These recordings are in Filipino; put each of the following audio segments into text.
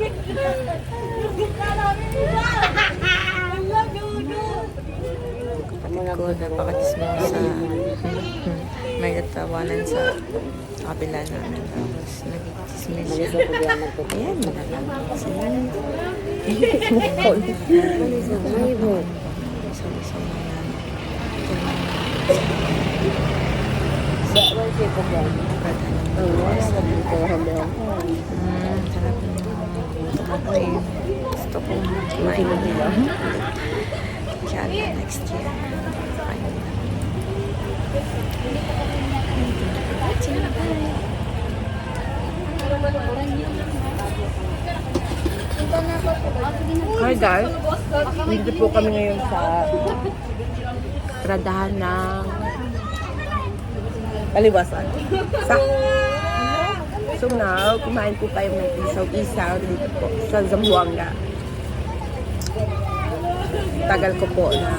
Kapatid ko, napakadismaya sa may natawanan sa kabila namin. Tapos nag-dismiss siya. Ayan, nalalang sila. Na yan. Sarap yung gutom ako eh. Gusto ko kumain nila. Inshallah, next year. Na. Hi guys, hindi po kami ngayon sa tradahan ng kaliwasan. Sa So now, kumain po tayo ng isaw-isaw dito po sa Zamboanga. Tagal ko po na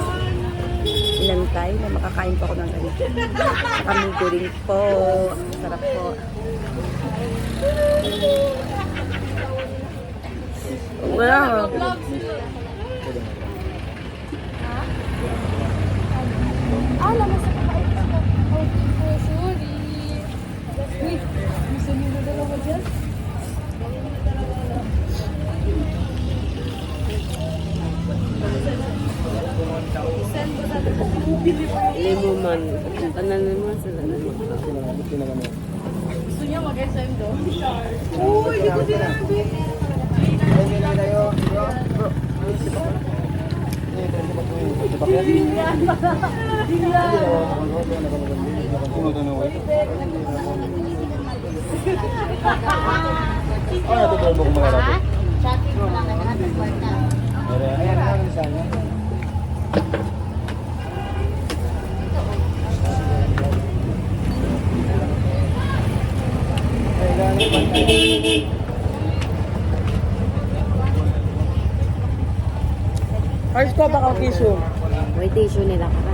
inantay na makakain po ako ng ganito. Kami rin po. Sarap po. Wow. Alam mo sa kapait ako. Oh, oh, sorry. Uy, gusto niyo na dalawa dyan? Limuman. Tanan naman sila na Gusto niya mag-SM do? Uy, hindi ko sinabi. Chatting mo lang lahat ng kwarta. First ko baka tissue. May tissue nila ka